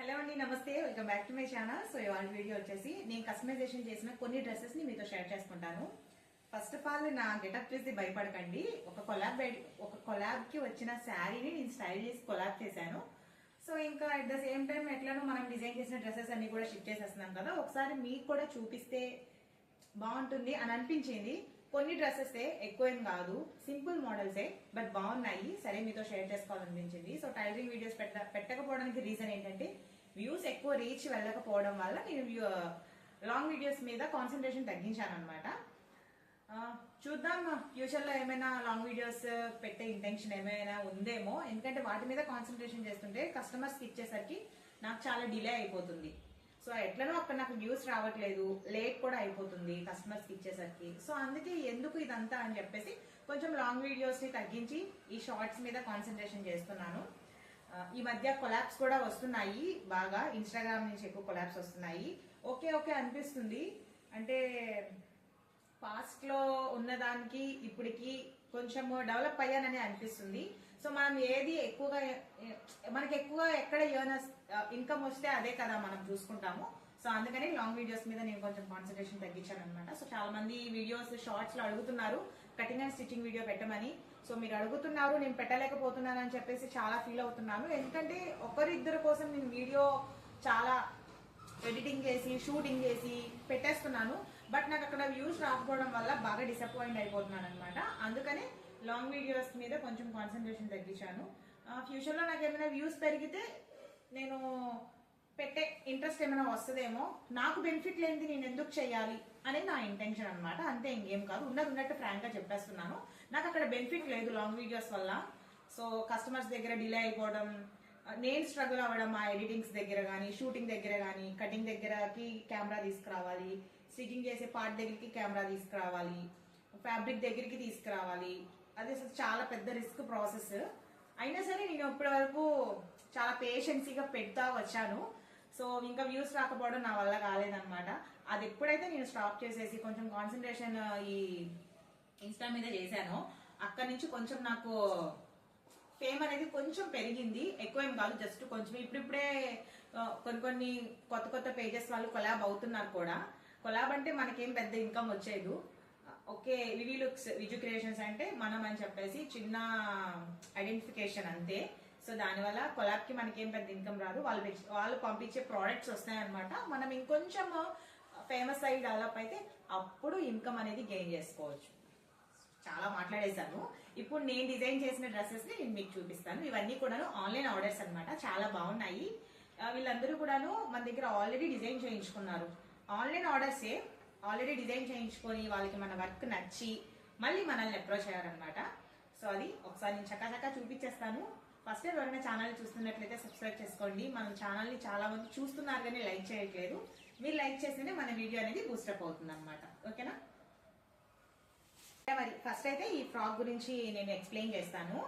Hello అండి namaste. Welcome back to my channel so ఇవాళ video వచ్చేసి నేను కస్టమైజేషన్ చేసిన కొన్ని డ్రెస్సెస్ని మీతో షేర్ చేసుకుంటాను. ఫస్ట్ ఆఫ్ ఆల్ నా గెటప్ చేసి భయపడకండి. ఒక కొలాబ్ ఒక కొలాబ్కి వచ్చిన శారీని నేను స్టైల్ చేసి కొలాబ్ చేశాను. సో ఇంకా అట్ ద సేమ్ టైం ఎట్లానో మనం డిజైన్ చేసిన డ్రెస్సెస్ అన్ని కూడా షిఫ్ట్ చేసేస్తున్నాం కదా. ఒకసారి మీకు కూడా చూపిస్తే బాగుంటుంది అని అనిపించింది. కొన్ని డ్రెస్సెస్ ఎక్కువ ఏం కాదు సింపుల్ మోడల్సే బట్ బాగున్నాయి. సరే మీతో షేర్ చేసుకోవాలనిపించింది. సో టైలరింగ్ వీడియోస్ పెట్ట పెట్టకపోవడానికి రీజన్ ఏంటంటే వ్యూస్ ఎక్కువ రీచ్ వెళ్ళకపోవడం వల్ల నేను లాంగ్ వీడియోస్ మీద కాన్సన్ట్రేషన్ తగ్గించాను అనమాట చూద్దాం ఫ్యూచర్లో ఏమైనా లాంగ్ వీడియోస్ పెట్టే ఇంటెన్షన్ ఏమైనా ఉందేమో. ఎందుకంటే వాటి మీద కాన్సన్ట్రేషన్ చేస్తుంటే కస్టమర్స్కి ఇచ్చేసరికి నాకు చాలా డిలే అయిపోతుంది. సో ఎట్లనో అక్కడ నాకు వ్యూస్ రావట్లేదు లేట్ కూడా అయిపోతుంది కస్టమర్స్ ఇచ్చేసరికి. సో అందుకే ఎందుకు ఇదంతా అని చెప్పేసి కొంచెం లాంగ్ వీడియోస్ని తగ్గించి ఈ షార్ట్స్ మీద కాన్సన్ట్రేషన్ చేస్తున్నాను. ఈ మధ్య కొలాబ్స్ కూడా వస్తున్నాయి బాగా ఇన్స్టాగ్రామ్ నుంచి ఎక్కువ కొలాబ్స్ వస్తున్నాయి. ఓకే ఓకే అనిపిస్తుంది. అంటే పాస్ట్లో ఉన్నదానికి ఇప్పటికి కొంచెం డెవలప్ అయ్యానని అనిపిస్తుంది. సో మనం ఏది ఎక్కువగా మనకి ఎక్కువగా ఎక్కడ ఇన్కమ్ uh, వస్తే అదే కదా మనం చూసుకుంటాము. సో అందుకని లాంగ్ వీడియోస్ మీద నేను కొంచెం కాన్సన్ట్రేషన్ తగ్గించాను అనమాట సో చాలా మంది వీడియోస్ షార్ట్స్లో అడుగుతున్నారు. కటింగ్ అండ్ స్టిచ్చింగ్ వీడియో పెట్టమని. సో మీరు అడుగుతున్నారు నేను పెట్టలేకపోతున్నాను అని చెప్పేసి చాలా ఫీల్ అవుతున్నాను. ఎందుకంటే ఒకరిద్దరి కోసం నేను వీడియో చాలా ఎడిటింగ్ చేసి షూటింగ్ చేసి పెట్టేస్తున్నాను. బట్ నాకు అక్కడ వ్యూస్ రాకపోవడం వల్ల బాగా డిసప్పాయింట్ అయిపోతున్నాను అనమాట అందుకనే లాంగ్ వీడియోస్ మీద కొంచెం కాన్సన్ట్రేషన్ తగ్గించాను. ఫ్యూచర్లో నాకు ఏమైనా వ్యూస్ పెరిగితే నేను పెట్టే ఇంట్రెస్ట్ ఏమైనా వస్తుందేమో నాకు బెనిఫిట్ లేనిది నేను ఎందుకు చేయాలి అనేది నా ఇంటెన్షన్ అనమాట అంతే ఇంకేం కాదు. ఉన్నది ఉన్నట్టు ఫ్రాంక్గా చెప్పేస్తున్నాను. నాకు అక్కడ బెనిఫిట్ లేదు లాంగ్ వీడియోస్ వల్ల. సో కస్టమర్స్ దగ్గర డిలే అయిపోవడం నేను స్ట్రగుల్ అవ్వడం ఆ ఎడిటింగ్స్ దగ్గర కానీ షూటింగ్ దగ్గర కానీ కటింగ్ దగ్గరకి కెమెరా తీసుకురావాలి స్టిచ్చింగ్ చేసే పార్ట్ దగ్గరికి కెమెరా తీసుకురావాలి ఫ్యాబ్రిక్ దగ్గరికి తీసుకురావాలి అది అసలు చాలా పెద్ద రిస్క్ ప్రాసెస్ అయినా సరే నేను ఇప్పటి వరకు చాలా పేషెన్సీగా పెడతా వచ్చాను. సో ఇంకా వ్యూస్ రాకపోవడం నా వల్ల కాలేదన్నమాట. అది ఎప్పుడైతే నేను స్టాప్ చేసేసి కొంచెం కాన్సన్ట్రేషన్ ఈ ఇన్స్టా మీద చేశానో అక్కడి నుంచి కొంచెం నాకు ఫేమ్ అనేది కొంచెం పెరిగింది. ఎక్కువ ఏం కాదు జస్ట్ కొంచెం ఇప్పుడిప్పుడే కొన్ని కొన్ని కొత్త కొత్త పేజెస్ వాళ్ళు కొలాబ్ అవుతున్నారు కూడా. కొలాబ్ అంటే మనకేం పెద్ద ఇన్కమ్ వచ్చేది. Okay Vivi looks Viju creations అంటే మనం అని చెప్పేసి చిన్న ఐడెంటిఫికేషన్ అంతే. సో దానివల్ల కొలాబ్కి మనకేం పెద్ద ఇన్కమ్ రాదు. వాళ్ళు వాళ్ళు పంపించే ప్రోడక్ట్స్ వస్తాయన్నమాట. మనం ఇంకొంచెం ఫేమస్ అయ్యి డెవలప్ అయితే అప్పుడు ఇన్కమ్ అనేది గెయిన్ చేసుకోవచ్చు. చాలా మాట్లాడేశాను. ఇప్పుడు నేను డిజైన్ చేసిన డ్రెస్సెస్ని నేను మీకు చూపిస్తాను. ఇవన్నీ కూడాను ఆన్లైన్ ఆర్డర్స్ అనమాట చాలా బాగున్నాయి. వీళ్ళందరూ కూడాను మన దగ్గర ఆల్రెడీ డిజైన్ చేయించుకున్నారు. ఆన్లైన్ ఆర్డర్సే ఆల్రెడీ డిజైన్ చేయించుకొని వాళ్ళకి మన వర్క్ నచ్చి మళ్ళీ మనల్ని అప్రోచ్ అయ్యారనమాట సో అది ఒకసారి నేను చకాచకా చూపించేస్తాను. ఫస్ట్ టైం ఎవరైనా ఛానల్ చూస్తున్నట్లయితే సబ్స్క్రైబ్ చేసుకోండి. మన ఛానల్ని చాలా మంది చూస్తున్నారు కానీ లైక్ చేయట్లేదు. మీరు లైక్ చేస్తేనే మన వీడియో అనేది బూస్టప్ అవుతుంది అనమాట ఓకేనా మరి ఫస్ట్ అయితే ఈ ఫ్రాక్ గురించి నేను ఎక్స్ప్లెయిన్ చేస్తాను.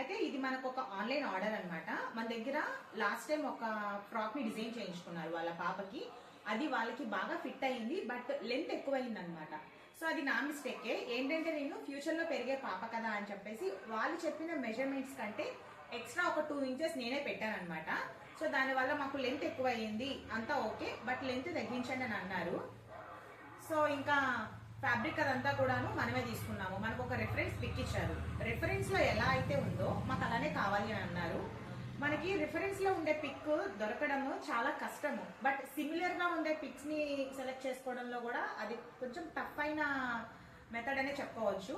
అయితే ఇది మనకు ఒక ఆన్లైన్ ఆర్డర్ అన్నమాట. మన దగ్గర లాస్ట్ టైం ఒక ఫ్రాక్ని డిజైన్ చేయించుకున్నారు వాళ్ళ పాపకి. అది వాళ్ళకి బాగా ఫిట్ అయింది బట్ లెంత్ ఎక్కువైంది అనమాట సో అది నా మిస్టేకే ఏంటంటే నేను ఫ్యూచర్లో పెరిగే పాప కదా అని చెప్పేసి వాళ్ళు చెప్పిన మెజర్మెంట్స్ కంటే ఎక్స్ట్రా ఒక టూ ఇంచెస్ నేనే పెట్టాను అనమాట సో దానివల్ల మాకు లెంత్ ఎక్కువ అయ్యింది అంతా ఓకే బట్ లెంత్ తగ్గించండి అని అన్నారు. సో ఇంకా ఫ్యాబ్రిక్ అదంతా కూడాను మనమే తీసుకున్నాము. మనకు ఒక రెఫరెన్స్ పిక్ ఇచ్చారు. రెఫరెన్స్లో ఎలా అయితే ఉందో మాకు అలానే కావాలి అని అన్నారు. మనకి రిఫరెన్స్లో ఉండే పిక్ దొరకడము చాలా కష్టము. బట్ సిమిలర్గా ఉండే పిక్స్ని సెలెక్ట్ చేసుకోవడంలో కూడా అది కొంచెం టఫ్ అయిన మెథడ్ అనే చెప్పుకోవచ్చు.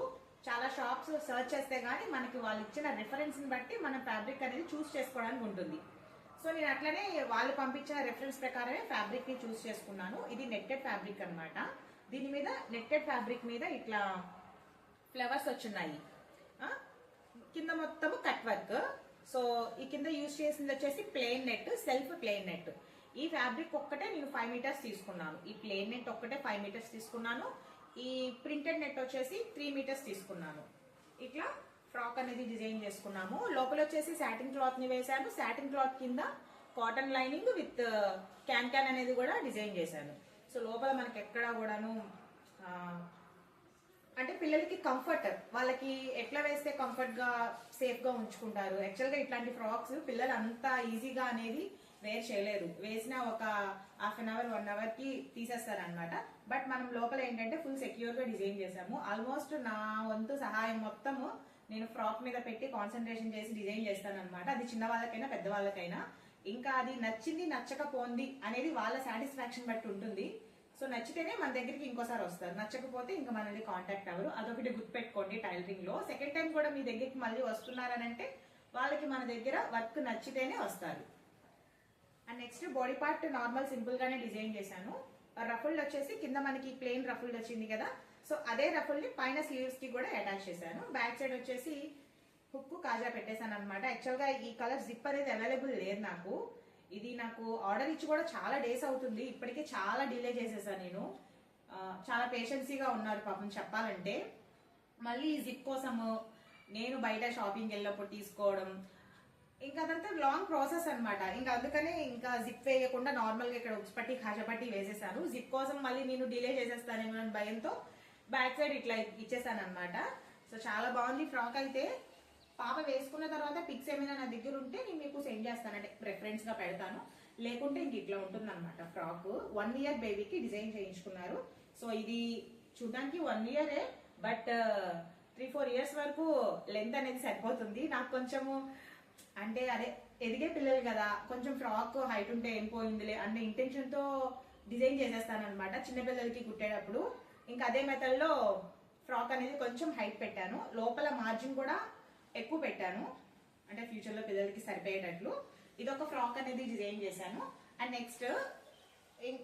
చాలా షాప్స్ సర్చ్ చేస్తే గానీ మనకి వాళ్ళు ఇచ్చిన రిఫరెన్స్ని బట్టి మన ఫ్యాబ్రిక్ అనేది చూస్ చేసుకోవడానికి ఉంటుంది. సో నేను అట్లనే వాళ్ళు పంపించిన రెఫరెన్స్ ప్రకారమే ఫ్యాబ్రిక్ని చూస్ చేసుకున్నాను. ఇది నెట్టెడ్ ఫ్యాబ్రిక్ అన్నమాట. దీని మీద నెట్టెడ్ ఫ్యాబ్రిక్ మీద ఇట్లా ఫ్లవర్స్ వచ్చున్నాయి. కింద మొత్తము కట్ వర్క్ సో ఈ కింద యూజ్ చేసింది వచ్చేసి plain net self plain net ఈ ఫ్యాబ్రిక్ ఒక్కటే నేను ఫైవ్ మీటర్స్ తీసుకున్నాను. ఈ ప్లెయిన్ నెట్ ఒక్కటే ఫైవ్ మీటర్స్ తీసుకున్నాను. ఈ ప్రింటెడ్ నెట్ వచ్చేసి త్రీ మీటర్స్ తీసుకున్నాను. ఇట్లా ఫ్రాక్ అనేది డిజైన్ చేసుకున్నాము. లోపల వచ్చేసి సాటిన్ క్లాత్ని వేసాను సాటిన్ క్లాత్ కింద cotton lining with can can అనేది కూడా డిజైన్ చేశాను. సో లోపల మనకి ఎక్కడా కూడాను అంటే పిల్లలకి కంఫర్ట్ వాళ్ళకి ఎట్లా వేస్తే కంఫర్ట్గా సేఫ్గా ఉంచుకుంటారు? యాక్చువల్గా ఇట్లాంటి ఫ్రాక్స్ పిల్లలు అంత ఈజీగా అనేది వేర్ చేయలేరు వేసిన ఒక హాఫ్ అన్ అవర్ వన్ అవర్కి తీసేస్తారు అనమాట బట్ మనం లోపల ఏంటంటే ఫుల్ సెక్యూర్గా డిజైన్ చేసాము ఆల్మోస్ట్ నా వంతు సహాయం మొత్తము నేను ఫ్రాక్ మీద పెట్టి కాన్సన్ట్రేషన్ చేసి డిజైన్ చేస్తాను అనమాట అది చిన్న వాళ్ళకైనా పెద్ద వాళ్ళకైనా ఇంకా అది నచ్చింది నచ్చకపోంది అనేది వాళ్ళ సాటిస్ఫాక్షన్ బట్టి ఉంటుంది. సో నచ్చితేనే మన దగ్గరికి ఇంకోసారి వస్తారు. నచ్చకపోతే ఇంకా మనల్ని కాంటాక్ట్ అవ్వరు. అదొకటి గుర్తుపెట్టుకోండి టైలరింగ్లో సెకండ్ టైం కూడా మీ దగ్గరికి మళ్ళీ వస్తున్నారనంటే వాళ్ళకి మన దగ్గర వర్క్ నచ్చితేనే వస్తారు. And next body part normal simple గానే డిజైన్ చేశాను. రఫుల్డ్ వచ్చేసి కింద మనకి ప్లెయిన్ రఫుల్డ్ వచ్చింది కదా. సో అదే రఫుల్ని పైన స్లీవ్స్కి కూడా అటాచ్ చేశాను. బ్యాక్ సైడ్ వచ్చేసి హుక్ కాజా పెట్టేశాను అనమాట యాక్చువల్గా ఈ కలర్ జిప్ అనేది అవైలబుల్ లేదు నాకు. ఇది నాకు ఆర్డర్ ఇచ్చి కూడా చాలా డేస్ అవుతుంది. ఇప్పటికే చాలా డిలే చేసేసాను నేను. చాలా పేషెన్సీగా ఉన్నారు పాపం చెప్పాలంటే. మళ్ళీ ఈ జిప్ కోసము నేను బయట షాపింగ్ వెళ్ళినప్పుడు తీసుకోవడం. ఇంకా అదంతా లాంగ్ ప్రాసెస్ అనమాట ఇంకా అందుకనే ఇంకా జిప్ వేయకుండా నార్మల్గా ఇక్కడ ఉక్స్పట్టి ఖాజపట్టి వేసేసాను. జిప్ కోసం మళ్ళీ నేను డిలే చేసేస్తానేమో అని భయంతో బ్యాక్ సైడ్ ఇట్లా ఇచ్చేసాను అనమాట సో చాలా బాగుంది. ఫ్రాక్ అయితే పాప వేసుకున్న తర్వాత పిక్స్ ఏమైనా నా దగ్గర ఉంటే నేను మీకు సెండ్ చేస్తాను. అంటే ప్రిఫరెన్స్గా పెడతాను. లేకుంటే ఇంక ఇట్లా ఉంటుంది అనమాట ఫ్రాక్ వన్ ఇయర్ బేబీకి డిజైన్ చేయించుకున్నారు. సో ఇది చూడడానికి వన్ ఇయరే బట్ త్రీ ఫోర్ ఇయర్స్ వరకు లెంత్ అనేది సరిపోతుంది. నాకు కొంచెము అంటే అదే ఎదిగే పిల్లలు కదా కొంచెం ఫ్రాక్ హైట్ ఉంటే ఏం పోయిందిలే అనే ఇంటెన్షన్తో డిజైన్ చేసేస్తాను అనమాట చిన్నపిల్లలకి కుట్టేటప్పుడు. ఇంకా అదే మెథడ్లో ఫ్రాక్ అనేది కొంచెం హైట్ పెట్టాను. లోపల మార్జిన్ కూడా ఎక్కువ పెట్టాను. అంటే ఫ్యూచర్లో పిల్లలకి సరిపోయేటట్లు. ఇది ఒక ఫ్రాక్ అనేది డిజైన్ చేశాను. అండ్ నెక్స్ట్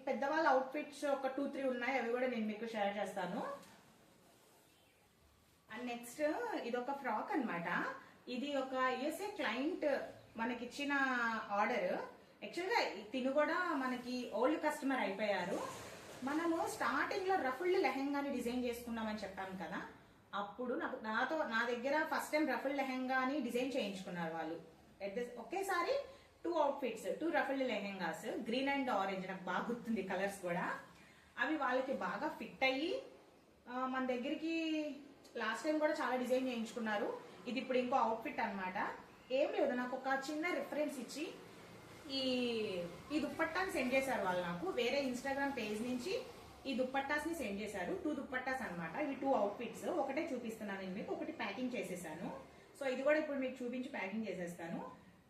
పెద్దవాళ్ళ అవుట్ఫిట్స్ ఒక టూ త్రీ ఉన్నాయి. అవి కూడా నేను మీకు షేర్ చేస్తాను. అండ్ నెక్స్ట్ ఇది ఒక ఫ్రాక్ అన్నమాట. ఇది ఒక యుఎస్ఏ క్లయింట్ మనకిచ్చిన ఆర్డర్ యాక్చువల్గా తిను కూడా మనకి ఓల్డ్ కస్టమర్ అయిపోయారు. మనము స్టార్టింగ్లో రఫుల్డ్ లెహెంగాని డిజైన్ చేసుకున్నామని చెప్పాను కదా. అప్పుడు నాకు నాతో నా దగ్గర ఫస్ట్ టైం రఫల్ లెహెంగాని డిజైన్ చేయించుకున్నారు వాళ్ళు. ఎట్ ద ఒకేసారి two outfits two ruffled lehengas green and orange నాకు బాగా గుర్తుంది కలర్స్ కూడా. అవి వాళ్ళకి బాగా ఫిట్ అయ్యి మన దగ్గరికి లాస్ట్ టైం కూడా చాలా డిజైన్ చేయించుకున్నారు. ఇది ఇప్పుడు ఇంకో అవుట్ఫిట్ అనమాట ఏం లేదు నాకు ఒక చిన్న రిఫరెన్స్ ఇచ్చి ఈ ఈ దుప్పట్టాన్ని సెండ్ చేశారు వాళ్ళు నాకు. వేరే ఇన్స్టాగ్రామ్ పేజ్ నుంచి ఈ దుప్పట్టాస్ని సెండ్ చేశారు. టూ దుప్పట్టాస్ అనమాట ఇవి టూ అవుట్ఫిట్స్ ఒకటే చూపిస్తున్నాను నేను మీకు. ఒకటి ప్యాకింగ్ చేసేసాను. సో ఇది కూడా ఇప్పుడు మీకు చూపించి ప్యాకింగ్ చేసేస్తాను.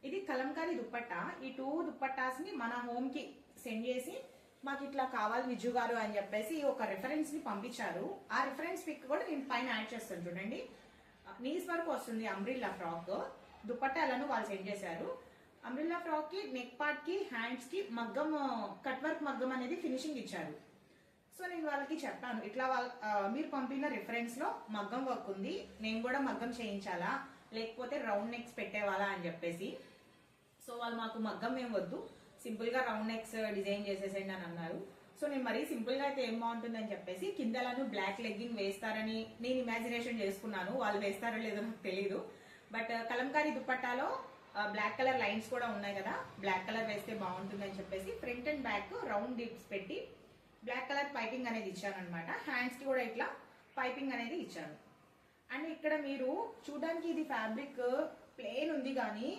ఇది కలంకారీ దుప్పట్టా? ఈ టూ దుప్పట్టాస్ని మన హోమ్కి సెండ్ చేసి మాకు ఇట్లా కావాలి విజు గారు అని చెప్పేసి ఒక రిఫరెన్స్ని పంపించారు. ఆ రిఫరెన్స్ పిక్ కూడా నేను పైన యాడ్ చేస్తాను చూడండి. నీస్ వరకు వస్తుంది అంబ్రిల్లా ఫ్రాక్ దుప్పట్టాలను వాళ్ళు సెండ్ చేశారు. అంబ్రిల్లా ఫ్రాక్కి నెక్ పార్ట్కి హ్యాండ్స్కి మగ్గం కట్ వర్క్ మగ్గం అనేది ఫినిషింగ్ ఇచ్చారు. సో నేను వాళ్ళకి చెప్పాను ఇట్లా వాళ్ళ మీరు పంపిన రిఫరెన్స్లో మగ్గం వర్క్ ఉంది నేను కూడా మగ్గం చేయించాలా లేకపోతే రౌండ్ నెక్స్ పెట్టేవాలా అని చెప్పేసి. సో వాళ్ళు మాకు మగ్గం ఏం వద్దు సింపుల్గా రౌండ్ నెక్స్ డిజైన్ చేసేసేయండి అని అన్నారు. సో నేను మరీ సింపుల్గా అయితే ఏం బాగుంటుందని చెప్పేసి కిందలను బ్లాక్ లెగ్గింగ్ వేస్తారని నేను ఇమాజినేషన్ చేసుకున్నాను వాళ్ళు వేస్తారో లేదో నాకు తెలియదు బట్ కలంకారీ దుప్పట్టాలో బ్లాక్ కలర్ లైన్స్ కూడా ఉన్నాయి కదా బ్లాక్ కలర్ వేస్తే బాగుంటుందని చెప్పేసి front and back round dips పెట్టి బ్లాక్ కలర్ పైపింగ్ అనేది ఇచ్చాను అనమాట హ్యాండ్స్కి కూడా ఇట్లా పైపింగ్ అనేది ఇచ్చాను. అండ్ ఇక్కడ మీరు చూడడానికి ఇది ఫ్యాబ్రిక్ ప్లేన్ ఉంది కానీ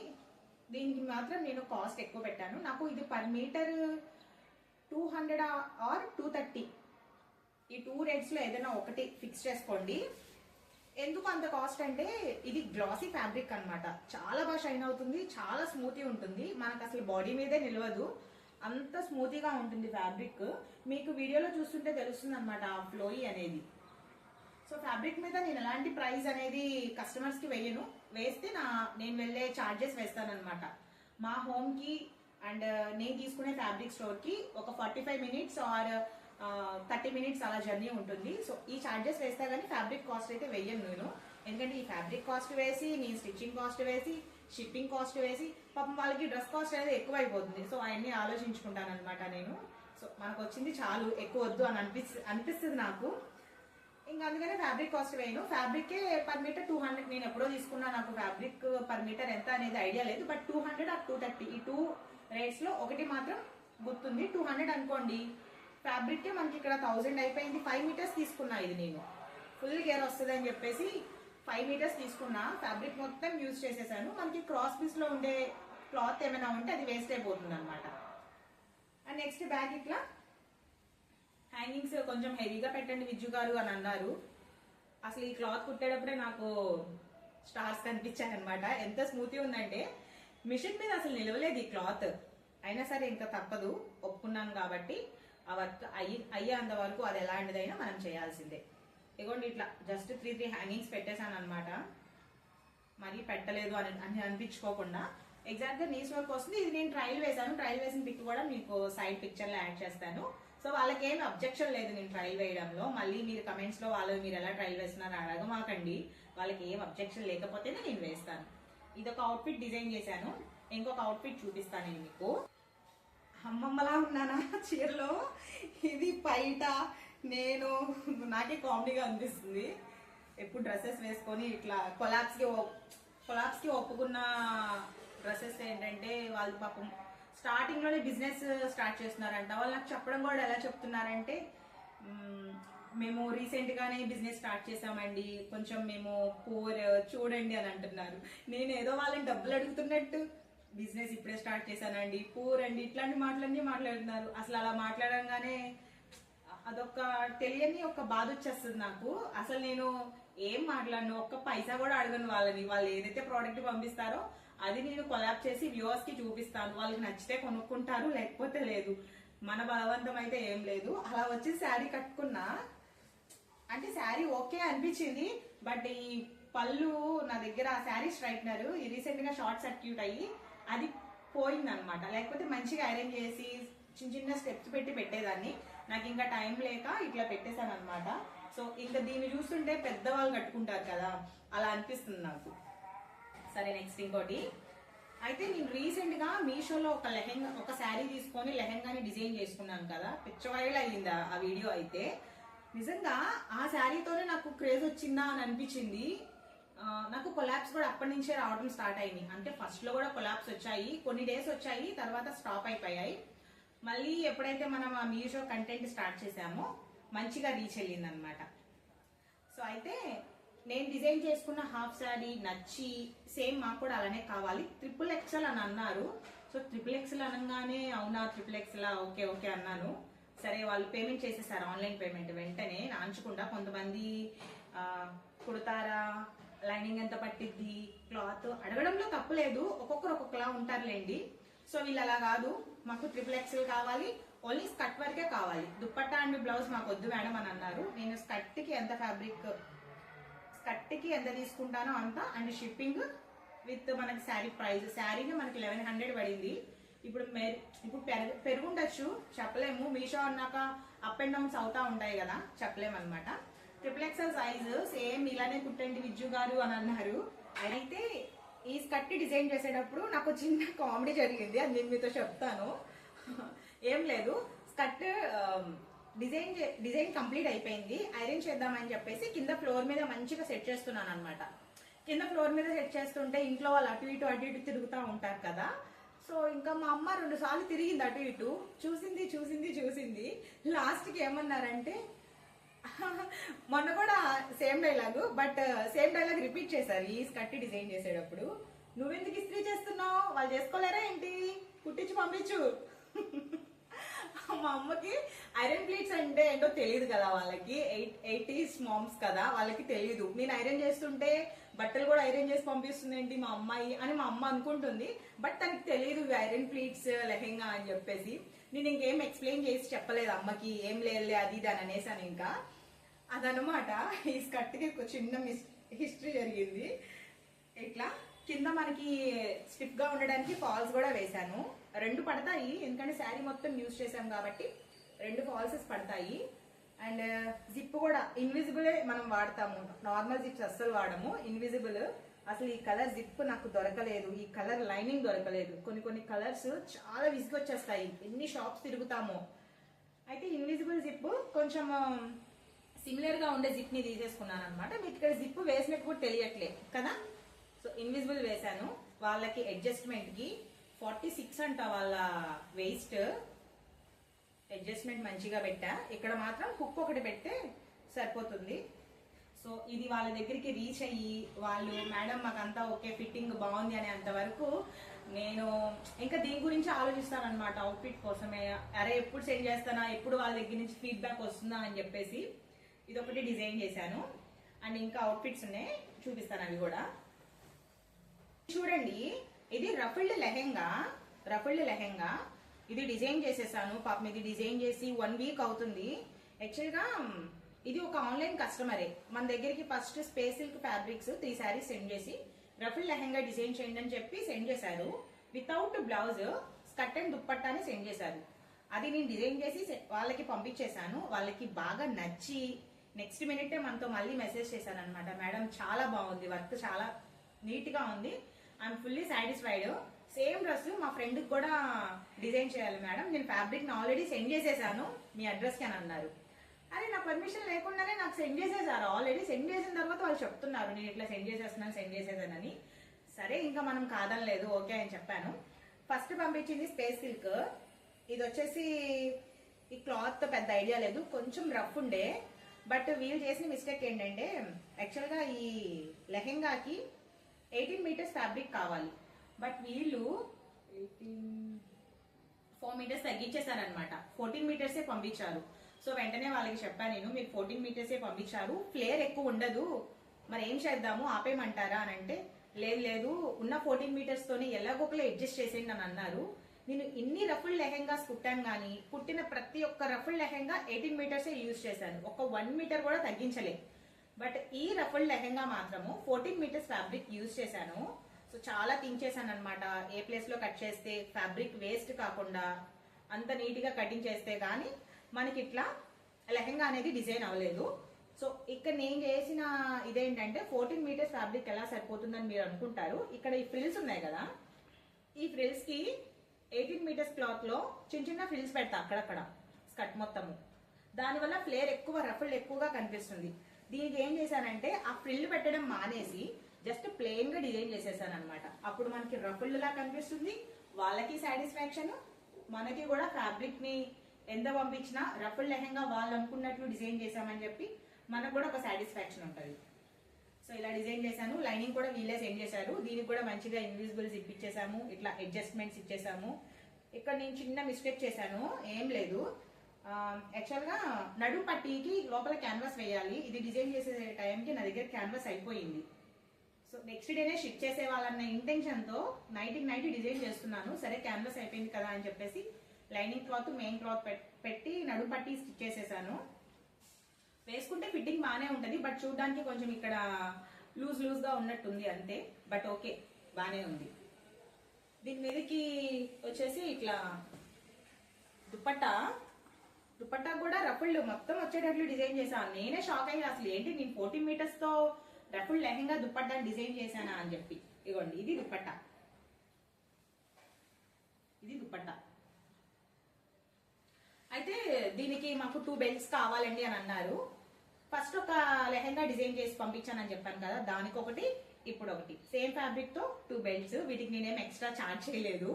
దీనికి మాత్రం నేను కాస్ట్ ఎక్కువ పెట్టాను. నాకు ఇది per metre two hundred or two thirty. ఈ టూ రేట్స్లో ఏదైనా ఒకటి ఫిక్స్ చేసుకోండి. ఎందుకు అంత కాస్ట్ అంటే ఇది గ్లాసీ ఫ్యాబ్రిక్ అన్నమాట. చాలా బాగా షైన్ అవుతుంది చాలా స్మూతీ ఉంటుంది. మనకు అసలు బాడీ మీదే నిలవదు. అంత స్మూతీగా ఉంటుంది ఫ్యాబ్రిక్. మీకు వీడియోలో చూస్తుంటే తెలుస్తుంది అనమాట ఆ ఫ్లోయి అనేది. సో ఫ్యాబ్రిక్ మీద నేను ఎలాంటి ప్రైస్ అనేది కస్టమర్స్కి వెయ్యను వేయను. వేస్తే నా నేను వెళ్ళే ఛార్జెస్ వేస్తానమాట మా హోమ్కి అండ్ uh, నేను తీసుకునే ఫ్యాబ్రిక్ స్టోర్కి ఒక forty five minutes or thirty minutes అలా జర్నీ ఉంటుంది. సో ఈ ఛార్జెస్ వేస్తా కానీ ఫ్యాబ్రిక్ కాస్ట్ అయితే వెయ్యను నేను. ఎందుకంటే ఈ ఫ్యాబ్రిక్ కాస్ట్ వేసి నేను స్టిచ్చింగ్ కాస్ట్ వేసి షిప్పింగ్ కాస్ట్ వేసి పాపం వాళ్ళకి డ్రెస్ కాస్ట్ అనేది ఎక్కువ అయిపోతుంది సో అవన్నీ ఆలోచించుకుంటాను అనమాట నేను. సో మనకు వచ్చింది చాలు ఎక్కువ వద్దు అని అనిపిస్తుంది అనిపిస్తుంది నాకు. ఇంకా అందుకనే ఫ్యాబ్రిక్ కాస్ట్ వేయను. ఫ్యాబ్రికే పర్ మీటర్ టూ హండ్రెడ్ నేను ఎప్పుడో తీసుకున్నా నాకు ఫ్యాబ్రిక్ పర్ మీటర్ ఎంత అనేది ఐడియా లేదు. But two hundred or two thirty. ఈ టూ రేట్స్లో ఒకటి మాత్రం గుర్తుంది. టూ హండ్రెడ్ అనుకోండి ఫ్యాబ్రిక్ మనకి ఇక్కడ థౌజండ్ అయిపోయింది. ఫైవ్ మీటర్స్ తీసుకున్నా ఇది నేను. ఫుల్ గేర్ వస్తుంది అని చెప్పేసి ఫైవ్ మీటర్స్ తీసుకున్నా. ఫ్యాబ్రిక్ మొత్తం యూజ్ చేసేసాను. మనకి క్రాస్ పీస్లో ఉండే క్లాత్ ఏమైనా ఉంటే అది వేస్ట్ అయిపోతుంది అనమాట అండ్ నెక్స్ట్ బ్యాగ్ ఇట్లా? హ్యాంగింగ్స్ కొంచెం హెవీగా పెట్టండి విజ్జు గారు అని అన్నారు. అసలు ఈ క్లాత్ కుట్టేటప్పుడే నాకు స్టార్స్ కనిపించాయి అనమాట ఎంత స్మూత్గా ఉందంటే మిషన్ మీద అసలు నిలవలేదు ఈ క్లాత్. అయినా సరే ఇంకా తప్పదు. ఒప్పుకున్నాను కాబట్టి ఆ వర్క్ అయ్యి అయ్యేంత వరకు అది ఎలాంటిదైనా మనం చేయాల్సిందే. ఇగోండి ఇట్లా జస్ట్ త్రీ త్రీ హ్యాంగింగ్స్ పెట్టేశాను అనమాట మరీ పెట్టలేదు అని అని అనిపించుకోకుండా ఎగ్జాక్ట్గా నీస్ వర్క్ వస్తుంది. ఇది నేను ట్రయల్ వేశాను. ట్రయల్ వేసిన పిక్ కూడా మీకు సైడ్ పిక్చర్లో యాడ్ చేస్తాను. సో వాళ్ళకి ఏమి అబ్జెక్షన్ లేదు నేను ట్రయల్ వేయడంలో. మళ్ళీ మీరు కమెంట్స్లో వాళ్ళు మీరు ఎలా ట్రయల్ వేస్తున్నారో అడగమాకండి. వాళ్ళకి ఏం అబ్జెక్షన్ లేకపోతేనే నేను వేస్తాను. ఇది ఒక అవుట్ఫిట్ డిజైన్ చేశాను. ఇంకొక అవుట్ఫిట్ చూపిస్తాను నేను మీకు. అమ్మమ్మలా ఉన్నానా చీరలో? ఇది బయట. నేను నాకే కామెడీగా అనిపిస్తుంది. ఎప్పుడు డ్రెస్సెస్ వేసుకొని ఇట్లా కొలాబ్స్కి కి కొలాప్స్కి ఒప్పుకున్న డ్రెస్సెస్ ఏంటంటే వాళ్ళు పాపం స్టార్టింగ్లోనే బిజినెస్ స్టార్ట్ చేస్తున్నారంట. వాళ్ళు నాకు చెప్పడం కూడా ఎలా చెప్తున్నారంటే మేము రీసెంట్ గానే బిజినెస్ స్టార్ట్ చేసామండి కొంచెం మేము పూర్ చూడండి అని అంటున్నారు. నేను ఏదో వాళ్ళని డబ్బులు అడుగుతున్నట్టు బిజినెస్ ఇప్పుడే స్టార్ట్ చేశానండి. పూర్ అండి. ఇట్లాంటి మాటలన్నీ మాట్లాడుతున్నారు. అసలు అలా మాట్లాడంగానే అదొక తెలియని ఒక బాధ వచ్చేస్తుంది నాకు. అసలు నేను ఏం మాట్లాడను? ఒక్క పైసా కూడా అడగను వాళ్ళని. వాళ్ళు ఏదైతే ప్రోడక్ట్ పంపిస్తారో అది నేను కొలాబ్ చేసి వ్యూవర్స్కి చూపిస్తాను. వాళ్ళకి నచ్చితే కొనుక్కుంటారు లేకపోతే లేదు. మన బలవంతం అయితే ఏం లేదు. అలా వచ్చి శారీ కట్టుకున్నా అంటే శారీ ఓకే అనిపించింది బట్ ఈ పళ్ళు నా దగ్గర ఆ శారీ స్ట్రైట్నర్ రీసెంట్గా షార్ట్ సర్క్యూట్ అయ్యి అది పోయింది అనమాట లేకపోతే మంచిగా అరేంజ్ చేసి చిన్న చిన్న స్టెప్స్ పెట్టి పెట్టేదాన్ని. నాకు ఇంకా టైం లేక ఇట్లా పెట్టేశాను అనమాట సో ఇంకా దీన్ని చూస్తుంటే పెద్దవాళ్ళు కట్టుకుంటారు కదా అలా అనిపిస్తుంది నాకు. సరే నెక్స్ట్ ఇంకోటి. అయితే నేను రీసెంట్గా మీషోలో ఒక లెహెంగా ఒక శారీ తీసుకొని లెహెంగాని డిజైన్ చేసుకున్నాను కదా. పిచ్చవైల్ అయ్యింది ఆ- ఆ వీడియో అయితే? నిజంగా ఆ శారీతోనే నాకు క్రేజ్ వచ్చిందా అని అనిపించింది. నాకు కొలాబ్స్ కూడా అప్పటి నుంచే రావడం స్టార్ట్ అయింది. అంటే ఫస్ట్లో కూడా కొలాబ్స్ వచ్చాయి కొన్ని డేస్ వచ్చాయి తర్వాత స్టాప్ అయిపోయాయి. మళ్ళీ ఎప్పుడైతే మనం ఆ మీషో కంటెంట్ స్టార్ట్ చేసామో మంచిగా రీచ్ వెళ్ళింది అనమాట సో అయితే నేను డిజైన్ చేసుకున్న హాఫ్ శారీ నచ్చి సేమ్ మాకు కూడా అలానే కావాలి. ట్రిపుల్ ఎక్స్ఎల్ అని అన్నారు. సో ట్రిపుల్ ఎక్స్ఎల్ అనగానే అవునా ట్రిపుల్ ఎక్స్ఎల్ ఓకే ఓకే అన్నాను. సరే వాళ్ళు పేమెంట్ చేసేసారు ఆన్లైన్ పేమెంట్ వెంటనే నాంచకుండా కొంతమంది కుడతారా లైనింగ్ ఎంత పట్టిద్ది క్లాత్ అడగడంలో తప్పలేదు ఒక్కొక్కరు ఒక్కొక్కలా ఉంటారులేండి. సో వీళ్ళు అలా కాదు. మాకు ట్రిపుల్ ఎక్స్ఎల్ కావాలి. ఓన్లీ స్కర్ట్ వరకే కావాలి. దుప్పట్టా అండ్ బ్లౌజ్ మాకు వద్దు మేడం అని అన్నారు. నేను స్కర్ట్కి ఎంత ఫ్యాబ్రిక్ స్కర్ట్కి ఎంత తీసుకుంటానో అంత. అండ్ షిప్పింగ్ విత్ మనకి శారీ ప్రైస్. శారీకి మనకి లెవెన్ హండ్రెడ్ పడింది. ఇప్పుడు ఇప్పుడు పెరుగు పెరుగుండొచ్చు చెప్పలేము. మీషో అన్నాక అప్ అండ్ డౌన్స్ అవుతా ఉంటాయి కదా. చెప్పలేము అనమాట ట్రిపుల్ ఎక్సెల్ సైజ్ సేమ్ ఇలానే కుట్టండి విజ్జు గారు అని అన్నారు. అయితే ఈ స్కర్ట్ డిజైన్ చేసేటప్పుడు నాకు చిన్న కామెడీ జరిగింది. అది నేను మీతో చెప్తాను. ఏం లేదు. స్కర్ట్ డిజైన్ చే- డిజైన్ కంప్లీట్ అయిపోయింది. ఐరన్ చేద్దామని చెప్పేసి కింద ఫ్లోర్ మీద మంచిగా సెట్ చేస్తున్నాను అనమాట కింద ఫ్లోర్ మీద సెట్ చేస్తుంటే ఇంట్లో వాళ్ళు అటు ఇటు అటు ఇటు తిరుగుతూ ఉంటారు కదా. సో ఇంకా మా అమ్మ రెండు సార్లు తిరిగింది అటు ఇటు. చూసింది చూసింది చూసింది. లాస్ట్కి ఏమన్నారంటే మొన్న కూడా same dialogue but same dialogue repeat చేశారు. ఈ కట్టి డిజైన్ చేసేటప్పుడు. నువ్వెందుకు ఇస్త్రీ చేస్తున్నావు? వాళ్ళు చేసుకోలేరా ఏంటి? కుట్టించి పంపించు. మా అమ్మకి ఐరన్ ప్లేట్స్ అంటే ఏంటో తెలియదు కదా వాళ్ళకి. ఎయిట్ ఎయిటీస్ మామ్స్ కదా వాళ్ళకి తెలియదు నేను ఐరన్ చేస్తుంటే బట్టలు కూడా ఐరన్ చేసి పంపిస్తుంది ఏంటి మా అమ్మాయి అని మా అమ్మ అనుకుంటుంది. బట్ తనకి తెలియదు ఐరన్ ప్లీట్స్ లెహెంగా అని చెప్పేసి. నేను ఇంకేం ఎక్స్ప్లెయిన్ చేసి చెప్పలేదు అమ్మకి. ఏం లేదులే అది ఇది అని అనేసాను ఇంకా. అదనమాట ఈ స్కర్ట్కి ఒక చిన్న మిస్ హిస్టరీ జరిగింది. ఇట్లా కింద మనకి స్టిఫ్గా ఉండడానికి ఫాల్స్ కూడా వేశాను. రెండు పడతాయి. ఎందుకంటే శారీ మొత్తం యూజ్ చేసాం కాబట్టి రెండు ఫాల్సెస్ పడతాయి. అండ్ uh, జిప్ కూడా ఇన్విజిబుల్ మనం వాడతాము. నార్మల్ జిప్స్ అస్సలు వాడము. ఇన్విజిబుల్ అసలు ఈ కలర్ జిప్ నాకు దొరకలేదు. ఈ కలర్ లైనింగ్ దొరకలేదు. కొన్ని కొన్ని కలర్స్ చాలా విసుగొచ్చేస్తాయి. ఎన్ని షాప్స్ తిరుగుతామో. అయితే ఇన్విజిబుల్ జిప్ కొంచెం um, సిమిలర్గా ఉండే జిప్ని తీసేసుకున్నాను అనమాట మీకు ఇక్కడ జిప్ వేసినట్టు కూడా తెలియట్లే. కదా? సో ఇన్విజిబుల్ వేశాను. వాళ్ళకి అడ్జస్ట్మెంట్కి ఫార్టీ సిక్స్ అంట వాళ్ళ వేస్ట్ అడ్జస్ట్మెంట్ మంచిగా పెట్టా. ఇక్కడ మాత్రం హుక్ ఒకటి పెడితే సరిపోతుంది. సో ఇది వాళ్ళ దగ్గరికి రీచ్ అయ్యి వాళ్ళు మేడం మాకంతా ఓకే ఫిట్టింగ్ బాగుంది అనే అంతవరకు నేను ఇంకా దీని గురించి ఆలోచిస్తానమాట అవుట్ఫిట్ కోసమే. అరే ఎప్పుడు సెండ్ చేస్తానా? ఎప్పుడు వాళ్ళ దగ్గర నుంచి ఫీడ్బ్యాక్ వస్తుందా? అని చెప్పేసి ఇది ఒకటి డిజైన్ చేశాను. అండ్ ఇంకా అవుట్ఫిట్స్ ఉన్నాయి. చూపిస్తాను అవి కూడా. చూడండి ఇది రఫుల్డ్ లెహెంగా రఫుల్డ్ లెహెంగా. ఇది డిజైన్ చేసేసాను. పాపం ఇది డిజైన్ చేసి వన్ వీక్ అవుతుంది. యాక్చువల్గా ఇది ఒక ఆన్లైన్ కస్టమరే. మన దగ్గరికి first space silk fabrics three saris send చేసి రఫుల్ లెహెంగా డిజైన్ చేయండి అని చెప్పి సెండ్ చేశారు. వితౌట్ బ్లౌజ్ స్కర్ట్ అండ్ దుప్పట్టాని సెండ్ చేశారు. అది నేను డిజైన్ చేసి సె- వాళ్ళకి పంపించేశాను. వాళ్ళకి బాగా నచ్చి నెక్స్ట్ మినిట్ మనతో మళ్ళీ మెసేజ్ చేశాను అనమాట మేడం చాలా బాగుంది. వర్క్ చాలా నీట్గా ఉంది. I'm fully satisfied same dress మా ఫ్రెండ్ కూడా డిజైన్ చేయాలి మేడం నేను ఫ్యాబ్రిక్ ఆల్రెడీ సెండ్ చేసేసాను. మీ అడ్రస్కి అని అన్నారు. అదే నా పర్మిషన్ లేకుండానే నాకు సెండ్ చేసేసారు. ఆల్రెడీ సెండ్ చేసిన తర్వాత వాళ్ళు చెప్తున్నారు నేను ఇట్లా సెండ్ చేసేస్తున్నాను సెండ్ చేసేసానని. సరే ఇంకా మనం కాదనలేదు ఓకే అని చెప్పాను. ఫస్ట్ పంపించింది స్పేస్ సిల్క్ ఇది వచ్చేసి ఈ క్లాత్ పెద్ద ఐడియా లేదు. కొంచెం రఫ్ ఉండే. బట్ వీళ్ళు చేసిన మిస్టేక్ ఏంటంటే యాక్చువల్గా ఈ లెహెంగాకి ఎయిటీన్ మీటర్స్ ఫ్యాబ్రిక్ కావాలి. బట్ వీళ్ళు ఫోర్ మీటర్స్ తగ్గించేశారనమాట ఫోర్టీన్ మీటర్సే పంపించారు. సో వెంటనే వాళ్ళకి చెప్పాను నేను మీరు ఫోర్టీన్ మీటర్సే పంపించారు. ఫ్లేర్ ఎక్కువ ఉండదు. మరి ఏం చేద్దాము? ఆపేయమంటారా? అని అంటే లేదు లేదు. ఉన్న ఫోర్టీన్ మీటర్స్ తోనే ఎలాగోకలా అడ్జస్ట్ చేసేయండి అని అన్నారు. నేను ఇన్ని రఫుల్ లెహెంగాస్ కుట్టాను కానీ కుట్టిన ప్రతి ఒక్క రఫుల్ లెహెంగా ఎయిటీన్ మీటర్సే యూజ్ చేశాను. ఒక వన్ మీటర్ కూడా తగ్గించలేదు బట్ ఈ రఫుల్ లెహెంగా మాత్రము ఫోర్టీన్ మీటర్స్ ఫ్యాబ్రిక్ యూజ్ చేశాను. సో చాలా థింక్ చేశాను అనమాట ఏ ప్లేస్లో కట్ చేస్తే ఫ్యాబ్రిక్ వేస్ట్ కాకుండా అంత నీట్గా కటింగ్ చేస్తే గానీ మనకి ఇట్లా లెహెంగా అనేది డిజైన్ అవ్వలేదు. సో ఇక్కడ నేను చేసిన ఇదేంటంటే ఫోర్టీన్ మీటర్స్ ఫ్యాబ్రిక్ ఎలా సరిపోతుందని మీరు అనుకుంటారు. ఇక్కడ ఈ ఫ్రిల్స్ ఉన్నాయి కదా. ఈ ఫ్రిల్స్కి ఎయిటీన్ మీటర్స్ క్లాత్లో చిన్న చిన్న ఫ్రిల్స్ పెడతా అక్కడక్కడ స్కట్ మొత్తము. దానివల్ల ఫ్లేర్ ఎక్కువ రఫుల్ ఎక్కువగా కనిపిస్తుంది. దీనికి ఏం చేశానంటే ఆ ఫ్రిల్ పెట్టడం మానేసి జస్ట్ ప్లెయిన్గా డిజైన్ చేసేసాను అనమాట అప్పుడు మనకి రఫుల్లా కనిపిస్తుంది వాళ్ళకి సాటిస్ఫాక్షన్ మనకి కూడా ఫ్యాబ్రిక్ని ఎంత పంపించినా రఫుల్ లెహంగా వాళ్ళు అనుకున్నట్లు డిజైన్ చేశామని చెప్పి మనకు కూడా ఒక సాటిస్ఫాక్షన్ ఉంటుంది. సో ఇలా డిజైన్ చేశాను లైనింగ్ కూడా వీళ్ళే సెండ్ చేశారు. దీనికి కూడా మంచిగా ఇన్విజిబుల్స్ ఇప్పించేసాము ఇట్లా అడ్జస్ట్మెంట్స్ ఇచ్చేసాము. ఇక్కడ నేను చిన్న మిస్టేక్ చేశాను ఏం లేదు. Um, యాక్చువల్గా నడు పట్టీకి లోపల క్యాన్వాస్ వేయాలి. ఇది డిజైన్ చేసే టైంకి నా దగ్గర క్యాన్వాస్ అయిపోయింది. సో నెక్స్ట్ డేనే షిఫ్ట్ చేసే వాళ్ళన్న ఇంటెన్షన్ నైట్ నైట్ డిజైన్ చేస్తున్నాను. సరే క్యాన్వాస్ అయిపోయింది కదా అని చెప్పేసి లైనింగ్ క్లాత్ మెయిన్ క్లాత్ పెట్టి నడు పట్టి స్టిచ్ చేసేసాను. వేసుకుంటే ఫిట్టింగ్ బాగానే ఉంటుంది బట్ చూడడానికి కొంచెం ఇక్కడ లూజ్ లూజ్గా ఉన్నట్టుంది అంతే. బట్ ఓకే బాగానే ఉంది. దీని మీదకి వచ్చేసి ఇట్లా దుప్పట్టా దుపట్టా కూడా రఫుల్ మొత్తం వచ్చేటట్లు డిజైన్ చేశాను. నేనే షాక్ అయ్యా అసలు ఏంటి నేను ఫోర్టీన్ మీటర్స్తో రఫుల్ లెహంగా దుప్పట్టా డిజైన్ చేశానా అని చెప్పి. ఇగోండి ఇది దుప్పట్టా ఇది దుప్పట్టా అయితే దీనికి మాకు టూ బెల్ట్స్ కావాలండి అని అన్నారు. ఫస్ట్ ఒక లెహంగా డిజైన్ చేసి పంపించానని చెప్పాను కదా దానికి ఒకటి ఇప్పుడు ఒకటి సేమ్ ఫ్యాబ్రిక్తో టూ బెల్ట్స్ వీటికి నేనేం ఎక్స్ట్రా చార్జ్ చేయలేదు.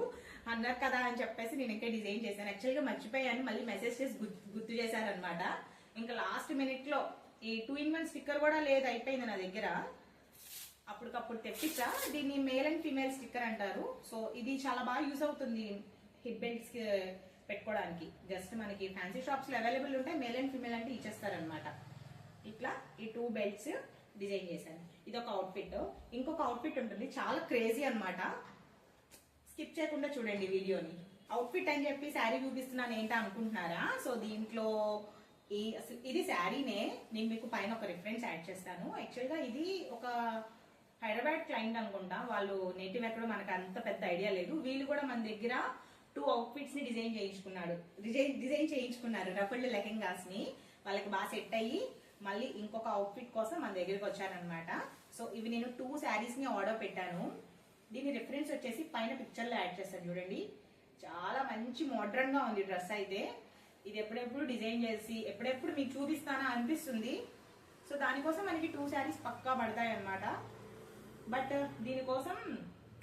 అన్నారు కదా అని చెప్పేసి నేను ఇంకా డిజైన్ చేశాను. యాక్చువల్గా మర్చిపోయాను. మళ్ళీ మెసేజ్ చేసి గుర్తు చేశారనమాట ఇంకా లాస్ట్ మినిట్లో ఈ టూ ఇన్ వన్ స్టిక్కర్ కూడా లేదు అయిపోయింది నా దగ్గర. అప్పటికప్పుడు తెప్పించా దీన్ని మేల్ అండ్ ఫీమేల్ స్టిక్కర్ అంటారు. సో ఇది చాలా బాగా యూస్ అవుతుంది హిప్ బెల్ట్స్ పెట్టుకోవడానికి. జస్ట్ మనకి ఫ్యాన్సీ షాప్స్లో అవైలబుల్ ఉంటే మేల్ అండ్ ఫీమేల్ అంటే ఇచ్చేస్తారనమాట ఇట్లా ఈ టూ బెల్ట్స్ డిజైన్ చేశాను. ఇది ఒక అవుట్ఫిట్ ఇంకొక అవుట్ఫిట్ ఉంటుంది. చాలా క్రేజీ అనమాట స్కిప్ చేయకుండా చూడండి వీడియోని. అవుట్ఫిట్ అని చెప్పి శారీ చూపిస్తున్నాను ఏంటా అనుకుంటున్నారా? సో దీంట్లో ఈ అసలు ఇది శారీనే నేను మీకు పైన ఒక రిఫరెన్స్ యాడ్ చేస్తాను. యాక్చువల్గా ఇది ఒక హైదరాబాద్ క్లయింట్ అనుకుంటా. వాళ్ళు నేటివ్ ఎక్కడో మనకు అంత పెద్ద ఐడియా లేదు. వీళ్ళు కూడా మన దగ్గర టూ అవుట్ఫిట్స్ని డిజైన్ చేయించుకున్నాడు. డిజైన్ డిజైన్ చేయించుకున్నారు. రఫుల్డ్ లెహెంగాస్ని. వాళ్ళకి బాగా సెట్ అయ్యి మళ్ళీ ఇంకొక అవుట్ఫిట్ కోసం మన దగ్గరికి వచ్చారనమాట సో ఇవి నేను టూ శారీస్ని ఆర్డర్ పెట్టాను. దీని రిఫరెన్స్ వచ్చేసి పైన పిక్చర్లో యాడ్ చేస్తాను చూడండి. చాలా మంచి మోడ్రన్గా ఉంది డ్రెస్ అయితే. ఇది ఎప్పుడెప్పుడు డిజైన్ చేసి ఎప్పుడెప్పుడు మీకు చూపిస్తానా అనిపిస్తుంది. సో దానికోసం మనకి టూ శారీస్ పక్కా పడతాయి అన్నమాట. బట్ దీనికోసం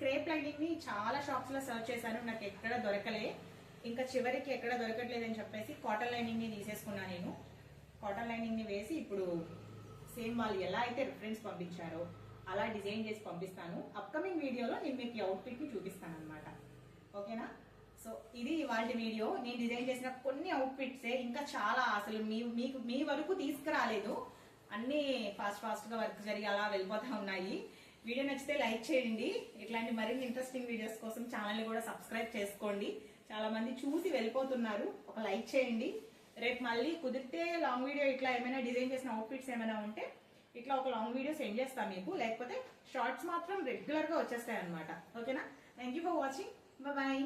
క్రేప్ లైనింగ్ని చాలా షాప్స్లో సర్చ్ చేశాను. నాకు ఎక్కడ దొరకలే. ఇంకా చివరికి ఎక్కడ దొరకట్లేదని చెప్పేసి కాటన్ లైనింగ్ని తీసేసుకున్నా నేను. కాటన్ లైనింగ్ని వేసి ఇప్పుడు సేమ్ వాళ్ళు ఎలా అయితే రిఫరెన్స్ పంపించారో. అలా డిజైన్ చేసి పంపిస్తాను. అప్కమింగ్ వీడియోలో నేను మీకు ఈ అవుట్ఫిట్ని చూపిస్తాను అనమాట ఓకేనా? సో ఇది ఇవాళ వీడియో. నేను డిజైన్ చేసిన కొన్ని అవుట్ఫిట్సే ఇంకా చాలా అసలు మీ మీకు మీ వరకు తీసుకురాలేదు. అన్ని ఫాస్ట్ ఫాస్ట్గా వర్క్ జరిగి అలా వెళ్ళిపోతా ఉన్నాయి. వీడియో నచ్చితే లైక్ చేయండి. ఇట్లాంటి మరిన్ని ఇంట్రెస్టింగ్ వీడియోస్ కోసం ఛానల్ కూడా సబ్స్క్రైబ్ చేసుకోండి. చాలా మంది చూసి వెళ్ళిపోతున్నారు. ఒక లైక్ చేయండి. రేపు మళ్ళీ కుదిరితే లాంగ్ వీడియో ఇట్లా ఏమైనా డిజైన్ చేసిన అవుట్ఫిట్స్ ఏమైనా ఉంటే ఇట్లా ఒక లాంగ్ వీడియో సెండ్ చేస్తాను మీకు. లేకపోతే షార్ట్స్ మాత్రం రెగ్యులర్గా వచ్చేస్తాయి అనమాట ఓకేనా thank you for watching bye